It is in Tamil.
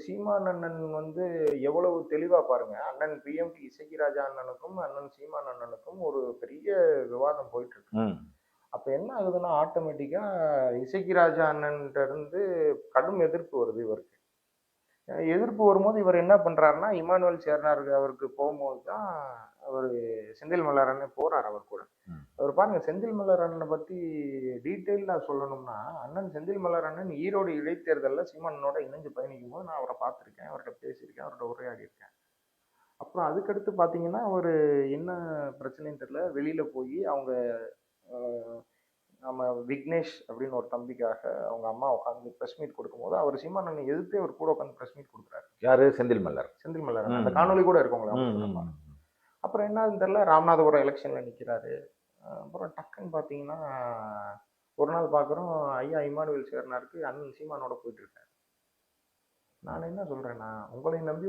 சீமான் அண்ணன் வந்து எவ்வளவு தெளிவா பாருங்க. அண்ணன் பிஎம்டி இசக்கி ராஜா அண்ணனுக்கும் அண்ணன் சீமான் அண்ணனுக்கும் ஒரு பெரிய விவாதம் போயிட்டு இருக்கு அப்ப என்ன ஆகுதுன்னா ஆட்டோமேட்டிக்கா இசக்கி ராஜா அண்ணன்ட்ட இருந்து கடும் எதிர்ப்பு வருது இவருக்கு. எதிர்ப்பு வரும்போது இவர் என்ன பண்றாருன்னா இமானுவேல் சேர்னார் அவருக்கு போகும்போது தான் அவர் செந்தில் மலர் அண்ணன் போறார் அவர் கூட. அவர் பாருங்க செந்தில் மலர் அண்ணனை பத்தி டீட்டெயிலா சொல்லணும்னா அண்ணன் செந்தில் மலர் அண்ணன் ஈரோடு இடைத்தேர்தலில் சீமானனோட இணைஞ்சு பயணிக்கும் போது நான் அவரை பார்த்துருக்கேன் அவர்கிட்ட பேசியிருக்கேன் அவர்கிட்ட உரையாடி இருக்கேன் அப்புறம் அதுக்கடுத்து பார்த்தீங்கன்னா அவர் என்ன பிரச்சனைன்னு தெரியல வெளியில போய் அவங்க நம்ம விக்னேஷ் அப்படின்னு ஒரு தம்பிக்காக அவங்க அம்மா உட்காந்து ப்ரெஸ் மீட் கொடுக்கும்போது அவர் சீமானனை எதிர்த்து அவர் கூட உட்காந்து ப்ரெஸ் மீட் கொடுக்குறாரு யாரு செந்தில் மல்லர் செந்தில் மலர் அண்ணன். ம். அந்த காணொளி கூட இருக்கவங்களா. அப்புறம் என்னதுன்னு தெரியல ராமநாதபுரம் எலெக்ஷன்ல நிக்கிறாரு அஹ் அப்புறம் டக்குன்னு பார்த்தீங்கன்னா ஒரு நாள் பார்க்குறோம் ஐயா இமானுவேல் சேர்னாருக்கு அண்ணன் சீமானோட போயிட்டு இருக்காரு. நான் என்ன சொல்கிறேன்னா உங்களை நம்பி